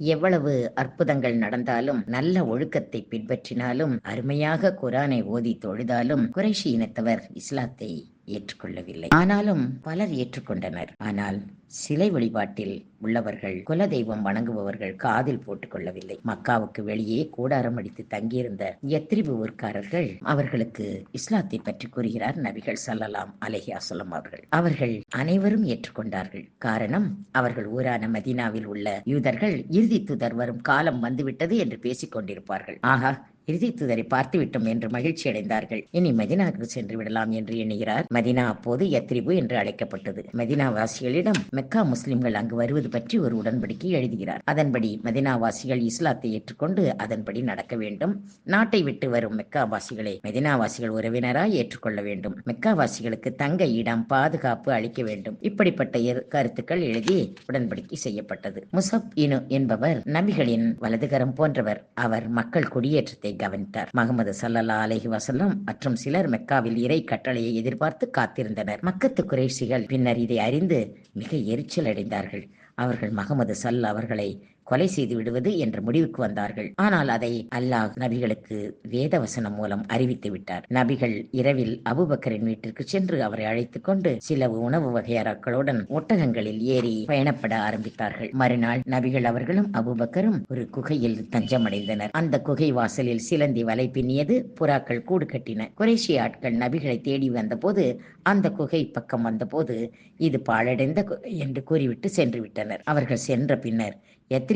எவ்வளவு அற்புதங்கள் நடந்தாலும் நல்ல ஒழுக்கத்தை பின்பற்றினாலும் அருமையாக குரானை ஓதி தொழுதாலும் குறைஷி இனத்தவர் இஸ்லாத்தை ஏற்றுக்கொள்ளவில்லை. ஆனாலும் பலர் ஏற்றுக்கொண்டனர். ஆனால் சிலை வழிபாட்டில் உள்ளவர்கள் குலதெய்வம் வணங்குபவர்கள் காதில் போட்டுக்கொள்ளவில்லை மக்காவுக்கு வெளியே கூடாரம் அடித்து தங்கியிருந்த எத்திரிபு ஊர்க்காரர்கள் அவர்களுக்கு இஸ்லாத்தை பற்றி கூறுகிறார் நபிகள் சல்லலாம் அலஹி அசலம் அவர்கள். அவர்கள் அனைவரும் ஏற்றுக்கொண்டார்கள். காரணம் அவர்கள் ஊரான மதீனாவில் உள்ள யூதர்கள் இறுதி துதர் வரும் காலம் வந்துவிட்டது என்று பேசிக் கொண்டிருப்பார்கள். ஆகா இறுதித்துதரை பார்த்துவிட்டோம் பார்த்து விட்டோம் என்று மகிழ்ச்சி அடைந்தார்கள். இனி மதினாவுக்கு சென்று விடலாம் என்று எண்ணுகிறார். மதினா அப்போது யத்ரிபு என்று அழைக்கப்பட்டது. மதினாவாசிகளிடம் மெக்கா முஸ்லிம்கள் அங்கு வருவது பற்றி ஒரு உடன்படிக்கை எழுதுகிறார். அதன்படி மதினாவாசிகள் இஸ்லாத்தை ஏற்றுக்கொண்டு அதன்படி நடக்க வேண்டும். நாட்டை விட்டு வரும் மெக்கா வாசிகளை உறவினராய் ஏற்றுக்கொள்ள வேண்டும். மெக்கா வாசிகளுக்கு தங்க இடம் பாதுகாப்பு அளிக்க வேண்டும். இப்படிப்பட்ட கருத்துக்கள் எழுதி உடன்படிக்கை செய்யப்பட்டது. முசப் இனு என்பவர் நபிகளின் வலதுகரம் போன்றவர். அவர் மக்கள் குடியேற்றத்தை கவனித்தார். முகமது சல்லல்லா அலஹி வசல்லம் மற்றும் சிலர் மெக்காவில் இறை கட்டளையை எதிர்பார்த்து காத்திருந்தனர். மக்கத்து குறைசிகள் பின்னர் இதை அறிந்து மிக எரிச்சல் அடைந்தார்கள் அவர்கள் மகமது சல் அவர்களை கொலை செய்து விடுவது என்ற முடிவுக்கு வந்தார்கள். ஆனால் அதை அல்லாஹ் நபிகளுக்கு வேத வசனம் மூலம் அறிவித்து விட்டார். நபிகள் இரவில் அபுபக்கரின் வீட்டிற்கு சென்று அவரை அழைத்துக் கொண்டு சில உணவு வகையறாக்களுடன் ஒட்டகங்களில் ஏறி பயணப்பட ஆரம்பித்தார்கள். மறுநாள் நபிகள் அவர்களும் அபுபக்கரும் ஒரு குகையில் தஞ்சமடைந்தனர். அந்த குகை வாசலில் சிலந்தி வலை பின்னியது புறாக்கள் கூடு கட்டின. குறைஷி ஆட்கள் நபிகளை தேடி வந்தபோது அந்த குகை பக்கம் வந்தபோது இது பாழடைந்த என்று கூறிவிட்டு சென்று விட்டனர். அவர்கள் சென்ற பின்னர்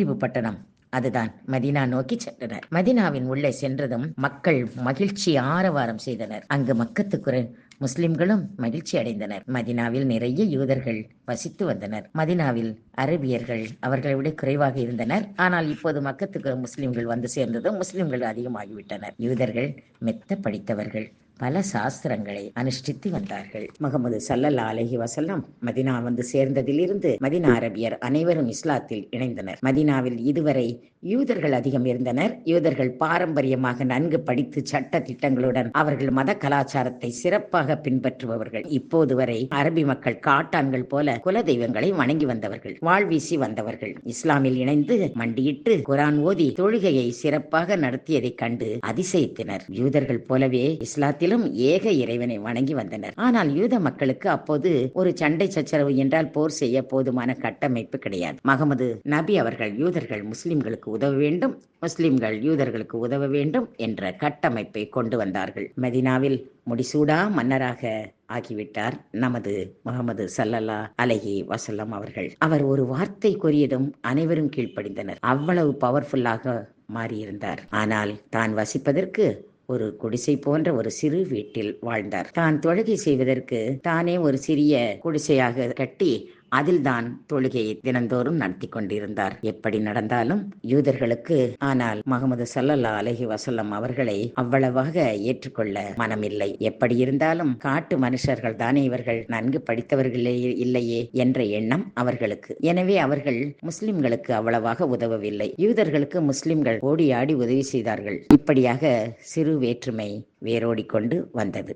எத்திரிபு பட்டணம். அதுதான் மதினா நோக்கி சென்றனர். மதினாவின் உள்ளே சென்றதும் மக்கள் மகிழ்ச்சி ஆரவாரம் செய்தனர். அங்கு மக்கத்துக்குற முஸ்லிம்களும் மகிழ்ச்சி அடைந்தனர். மதினாவில் நிறைய யூதர்கள் வசித்து வந்தனர். மதினாவில் அரபியர்கள் அவர்களை விட குறைவாக இருந்தனர். ஆனால் இப்போது மக்கத்துக்கு முஸ்லிம்கள் வந்து சேர்ந்ததும் முஸ்லிம்கள் அதிகமாகிவிட்டனர். யூதர்கள் மெத்த படித்தவர்கள். பல சாஸ்திரங்களை அனுஷ்டித்து வந்தார்கள். முகமது சல்லல்லா அலஹி வசல்லம் மதினா வந்து சேர்ந்ததிலிருந்து மதினா அரபியர் அனைவரும் இஸ்லாத்தில் இணைந்தனர். மதினாவில் இதுவரை யூதர்கள் அதிகம் இருந்தனர். யூதர்கள் பாரம்பரியமாக நன்கு படித்து சட்ட திட்டங்களுடன் அவர்கள் மத கலாச்சாரத்தை சிறப்பாக பின்பற்றுபவர்கள். இப்போது வரை அரபி மக்கள் காட்டான்கள் போல குல தெய்வங்களை வணங்கி வந்தவர்கள் வாழ்வீசி வந்தவர்கள். இஸ்லாமில் இணைந்து மண்டியிட்டு குரான் ஓதி தொழுகையை சிறப்பாக நடத்தியதைக் கண்டு அதிசயித்தனர். யூதர்கள் போலவே இஸ்லாத்தில் முற்றிலும் ஏக இறைவனை வணங்கி வந்தனர். ஆனால் யூத மக்களுக்கு அப்போது ஒரு சண்டை சச்சரவு என்றால் போர் செய்ய போதுமான கட்டமைப்பு கிடையாது. மகமது நபி அவர்கள் யூதர்கள் முஸ்லிம்களுக்கு உதவ வேண்டும் முஸ்லிம்கள் யூதர்களுக்கு உதவ வேண்டும் என்ற கட்டமைப்பை கொண்டு வந்தார்கள். மதினாவில் முடிசூடா மன்னராக ஆகிவிட்டார் நமது முகமது சல்லல்லா அலஹி வசல்லம் அவர்கள். அவர் ஒரு வார்த்தை கூறியதும் அனைவரும் கீழ்ப்படிந்தனர். அவ்வளவு பவர்ஃபுல்லாக மாறியிருந்தார். ஆனால் தான் வசிப்பதற்கு ஒரு குடிசை போன்ற ஒரு சிறு வீட்டில் வாழ்ந்தார். தான் தொழுகை செய்வதற்கு தானே ஒரு சிறிய குடிசையாக கட்டி அதில்தான் தொழுகையை தினந்தோறும் நடத்தி கொண்டிருந்தார். எப்படி நடந்தாலும் யூதர்களுக்கு ஆனால் முகமது சல்லல்லா அலஹி வசல்லம் அவர்களை அவ்வளவாக ஏற்றுக்கொள்ள மனமில்லை. எப்படி இருந்தாலும் காட்டு மனுஷர்கள் தானே இவர்கள். நன்கு படித்தவர்களே இல்லையே என்ற எண்ணம் அவர்களுக்கு. எனவே அவர்கள் முஸ்லிம்களுக்கு அவ்வளவாக உதவவில்லை. யூதர்களுக்கு முஸ்லிம்கள் ஓடி ஆடி உதவி செய்தார்கள். இப்படியாக சிறு வேற்றுமை வேரோடிக்கொண்டு வந்தது.